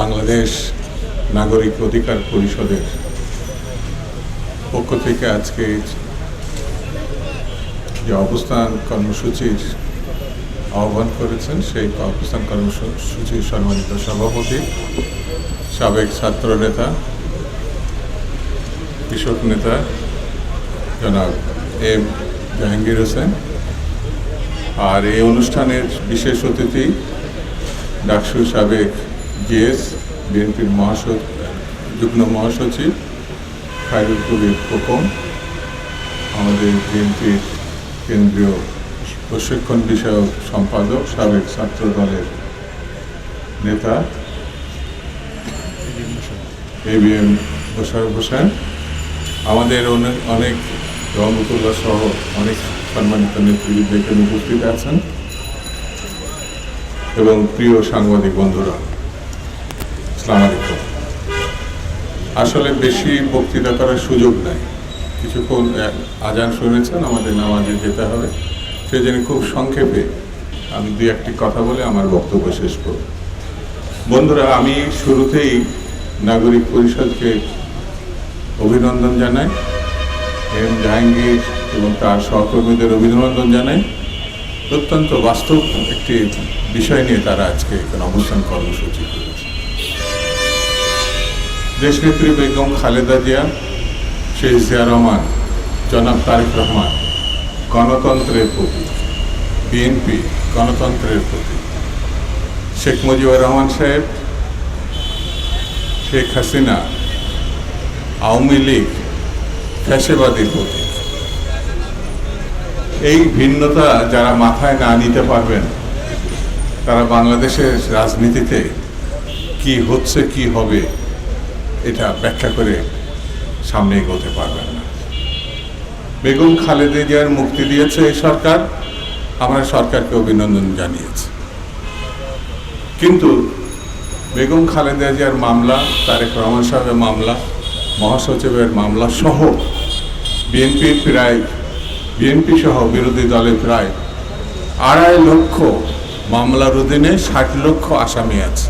বাংলাদেশ নাগরিক অধিকার পরিষদের পক্ষ থেকে আজকে যে অবস্থান কর্মসূচির আহ্বান করেছেন, সেই অবস্থান কর্মসূচির সম্মানিত সভাপতি, সাবেক ছাত্র নেতা কৃষক নেতা, জনাব এম জাহাঙ্গীর হোসেন। আর এই অনুষ্ঠানের বিশেষ অতিথি ডাকসু সাবেক জিএস, বিএনপির মহাসচিব, যুগ্ম মহাসচিব, খায়রুল কবির খোকন, আমাদের বিএনপির কেন্দ্রীয় প্রশিক্ষণ বিষয়ক সম্পাদক সাবেক ছাত্র দলের নেতা, A B M Mosharraf Hossain, আমাদের অনেক অনেক রহমতুল্লাহ সহ অনেক সম্মানিত নেতৃবৃন্দ এখানে উপস্থিত আছেন। এবং প্রিয় সাংবাদিক বন্ধুরা, আসসালামু আলাইকুম। আসলে বেশি বক্তৃতা করার সুযোগ নাই। কিছুক্ষণ আজান শুনেছেন, আমাদের নামাজে যেতে হবে। সেই জন্য খুব সংক্ষেপে আমি দুই একটি কথা বলে আমার বক্তব্য শেষ করব। বন্ধুরা, আমি শুরুতেই নাগরিক পরিষদকে অভিনন্দন জানাই, এম জাহাঙ্গীর এবং তার সহকর্মীদের অভিনন্দন জানাই। অত্যন্ত বাস্তব একটি বিষয় নিয়ে তারা আজকে এখানে অবস্থান কর্মসূচি করেছে। দেশনেত্রী বেগম খালেদা জিয়া, শেখ জিয়া রহমান, জনাব তারেক রহমান, গণতন্ত্রের প্রতি, বিএনপি গণতন্ত্রের প্রতি, শেখ মুজিবুর রহমান সাহেব, শেখ হাসিনা, আওয়ামী লীগ ফ্যাসেবাদীর প্রতি এই ভিন্নতা যারা মাথায় না নিতে পারবেন, তারা বাংলাদেশের রাজনীতিতে কি হচ্ছে, কি হবে, এটা ব্যাখ্যা করে সামনে এগোতে পারবেন না। বেগম খালেদা জিয়ার মুক্তি দিয়েছে এই সরকার, আমরা সরকারকে অভিনন্দন জানিয়েছি। কিন্তু বেগম খালেদা জিয়ার মামলা, তারেক রহমান সাহেবের মামলা, মহাসচিবের মামলা সহ বিএনপি প্রায় বিএনপি সহ বিরোধী দলে প্রায় আড়াই লক্ষ মামলার অধীনে ষাট লক্ষ আসামি আছে।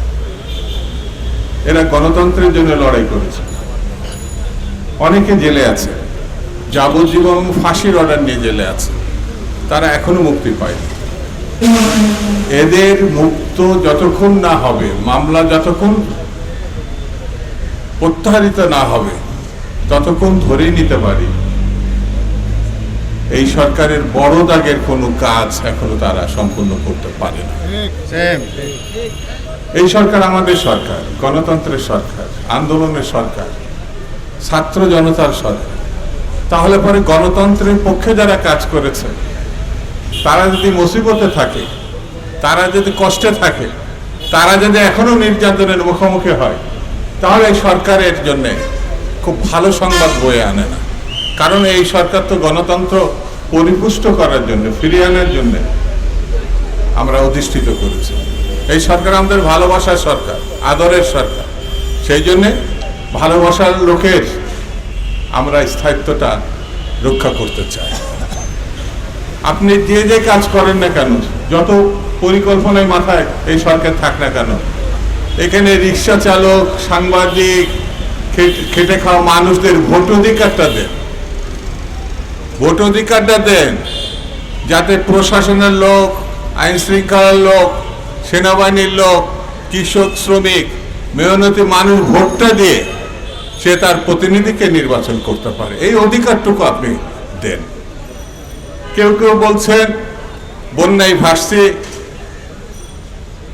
এরা গণতন্ত্রের জন্য লড়াই করেছে। অনেকে জেলে আছে। যাবজ্জীবন ফাঁসির অর্ডার নিয়ে জেলে আছে। তারা এখনও মুক্তি পায়নি। এদের মুক্ত যতক্ষণ না হবে, মামলা যতক্ষণ প্রত্যাহারিত না হবে, ততক্ষণ ধরেই নিতে পারি। এই সরকারের বড় দাগের কোনো কাজ এখনও তারা সম্পূর্ণ করতে পারে না। এই সরকার আমাদের সরকার গণতন্ত্রের সরকার আন্দোলনের সরকার ছাত্র জনতার সরকার। তাহলে পরে গণতন্ত্রের পক্ষে যারা কাজ করেছে তারা যদি মুসিবতে থাকে তারা যদি কষ্টে থাকে তারা যদি এখনও নির্যাতনের মুখোমুখি হয় তাহলে এই সরকারের জন্যে খুব ভালো সংবাদ বয়ে আনে না। কারণ এই সরকার তো গণতন্ত্র পরিপুষ্ট করার জন্য, ফিরিয়ে আনার জন্য আমরা অধিষ্ঠিত করেছি। এই সরকার আমাদের ভালোবাসার সরকার, আদরের সরকার। সেই জন্যে ভালোবাসার লোকের আমরা স্থায়িত্বটা রক্ষা করতে চাই। আপনি যে যে কাজ করেন না কেন, যত পরিকল্পনায় মাথায় এই সরকার থাক না কেন, এখানে রিক্সা চালক, সাংবাদিক, খেটে খাওয়া মানুষদের ভোট অধিকারটা দেন। ভোট অধিকারটা দেন। যাতে প্রশাসনের লোক আইন শৃঙ্খলার লোক, সেনাবাহিনীর লোক, কৃষক, শ্রমিক মেহনতি মানুষ ভোটটা দিয়ে সে তার প্রতিনিধিকে নির্বাচন করতে পারে। এই অধিকারটুকু আপনি দেন। কেউ কেউ বলছেন, বন্যায় ভাসছে,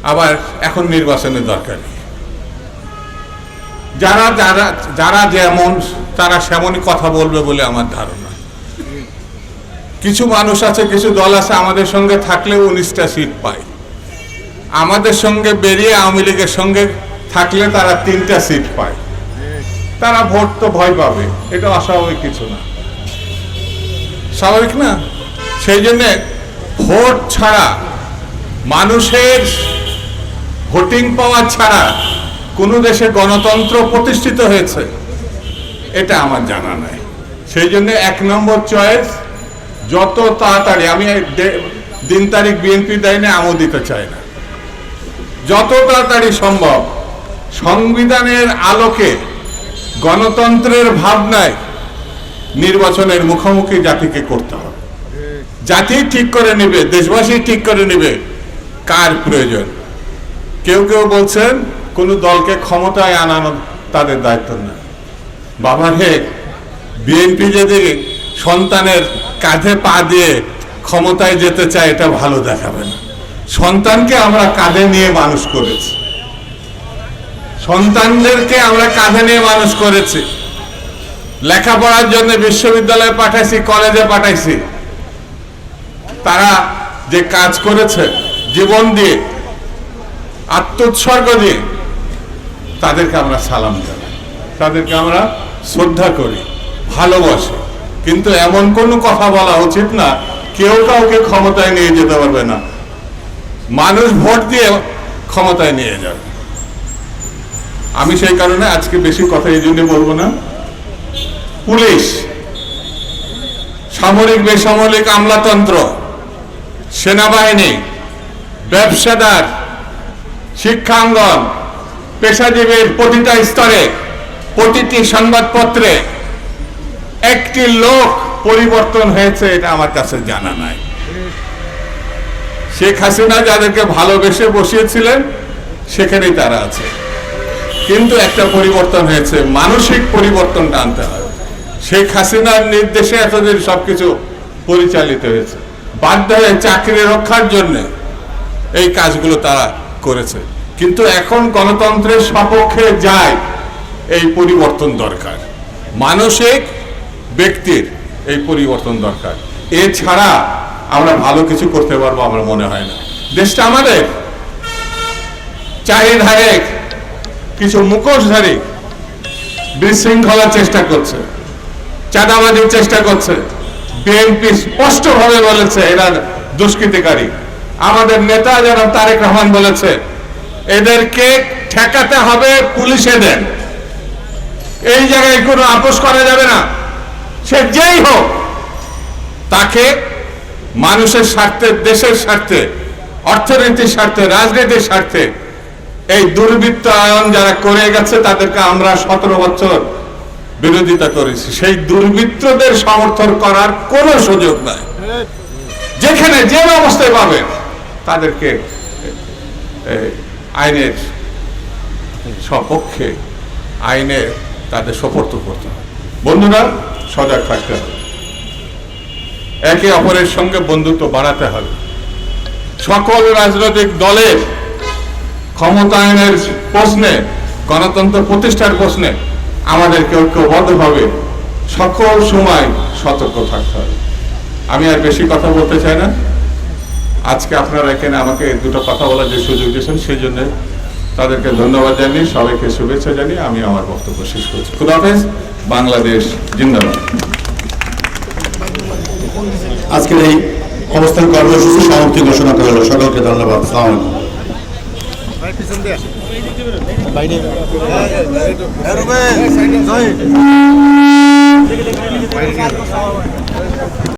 আবার এখন নির্বাচনের দরকার নেই। যারা যারা যারা যেমন, তারা সেমনই কথা বলবে বলে আমার ধারণা। কিছু মানুষ আছে, কিছু দল আছে, আমাদের সঙ্গে থাকলে উনিশটা সিট পায়। আমাদের সঙ্গে বেরিয়ে আওয়ামী লীগের সঙ্গে থাকলে তারা তিনটা সিট পায়। তারা ভোট তো ভয় পাবে, এটা অস্বাভাবিক কিছু না। স্বাভাবিক না? সেই জন্যে ভোট ছাড়া, মানুষের ভোটিং পাওয়ার ছাড়া কোনো দেশে গণতন্ত্র প্রতিষ্ঠিত হয়েছে, এটা আমার জানা নাই। সেই জন্য এক নম্বর চয়েস যত তাড়াতাড়ি, আমি দিন তারিখ বিএনপি দেয় না আমও দিতে চাই না। যত তাড়াতাড়ি সম্ভব, সংবিধানের আলোকে গণতন্ত্রের ভাবনায় নির্বাচনের মুখোমুখি জাতিকে করতে হবে। জাতি ঠিক করে নেবে, দেশবাসী ঠিক করে নেবে, কার প্রয়োজন? কেউ কেউ বলছেন, কোন দলকে ক্ষমতায় আনানো তাদের দায়িত্ব না। বাবা হে বিএনপি যদি সন্তানের কাঁধে পা দিয়ে ক্ষমতায় যেতে চায়, এটা ভালো দেখাবে না। সন্তানকে আমরা কাঁধে নিয়ে মানুষ করেছি। সন্তানদেরকে আমরা কাঁধে নিয়ে মানুষ করেছি। লেখাপড়ার জন্য বিশ্ববিদ্যালয়ে পাঠাইছি, কলেজে পাঠাইছি। তারা যে কাজ করেছে, জীবন দিয়ে, আত্মোৎসর্গ দিয়ে, তাদেরকে আমরা সালাম জানাই। তাদেরকে আমরা শ্রদ্ধা করি, ভালোবাসি। কিন্তু এমন কোনো কথা বলা উচিত না, কেউ কাউকে ক্ষমতায় নিয়ে যেতে পারবে না। মানুষ ভোট দিয়ে ক্ষমতায় নিয়ে যাবে। আমি সেই কারণে আজকে বেশি কথা এই জন্য বলব না। পুলিশ, সামরিক, বেসামরিক আমলাতন্ত্র, সেনাবাহিনী, ব্যবসাদার শিক্ষাঙ্গন পেশাজীবীর প্রতিটা স্তরে, প্রতিটি সংবাদপত্রে একটি লোক পরিবর্তন হয়েছে, এটা আমার কাছে জানা নাই। শেখ হাসিনা যাদেরকে ভালোবেসে বসিয়েছিলেন, সেখানেই তারা আছে। কিন্তু একটা পরিবর্তন হয়েছে, মানসিক পরিবর্তনটা আনতে হবে শেখ হাসিনার নির্দেশে এতদিন সবকিছু পরিচালিত হয়েছে। বাধ্য হয়ে চাকরি রক্ষার জন্য এই কাজগুলো তারা করেছে। কিন্তু এখন গণতন্ত্রের সপক্ষে যায় এই পরিবর্তন দরকার। মানসিক ব্যক্তির এই পরিবর্তন দরকার। এছাড়া আমরা ভালো কিছু করতে পারব আমার মনে হয় না। দেশটা আমাদের। চারিধারে কিছু মুখোশধারী বিশৃঙ্খলার চেষ্টা করছে, চাঁদাবাজির চেষ্টা করছে। বিএনপি স্পষ্টভাবে বলেছে, এরা দুষ্কৃতিকারী। আমাদের নেতা যারা তারেক রহমান বলেছে, এদেরকে ঠেকাতে হবে পুলিশে দেন এই জায়গায় কোনো আপোষ করা যাবে না। সে যেই হোক, তাকে মানুষের স্বার্থে, দেশের স্বার্থে, অর্থনীতির স্বার্থে, রাজনীতির স্বার্থে এই দুর্বৃত্ত আয়ন যারা করে গেছে, তাদেরকে আমরা সতেরো বছর বিরোধিতা করেছি। সেই দুর্বৃত্তদের সমর্থন করার কোনো সুযোগ নাই। যেখানে যে অবস্থায় পাবেন তাদেরকে আইনের সপক্ষে আইনে তাদের সোপর্দ করতে হবে। বন্ধুরা, সজাগ থাকতে হবে। একে অপরের সঙ্গে বন্ধুত্ব বাড়াতে হবে। সকল রাজনৈতিক দলের ক্ষমতায়নের প্রশ্নে, গণতন্ত্র প্রতিষ্ঠার প্রশ্নে আমাদেরকে ঐক্যবদ্ধভাবে সকল সময় সতর্ক থাকতে হবে। আমি আর বেশি কথা বলতে চাই না। আজকে আপনারা এখানে আমাকে দুটো কথা বলার যে সুযোগ দিয়েছেন, সেই জন্য তাদেরকে ধন্যবাদ জানিয়ে সবাইকে শুভেচ্ছা জানিয়ে আমি আমার বক্তব্য শেষ করছি। খুদাফেজ বাংলাদেশ জিন্দাবাদ। আজকের এই অবস্থান কর্মসূচি সমাপ্তি ঘোষণা করা হলো। সকলকে ধন্যবাদ। সালাম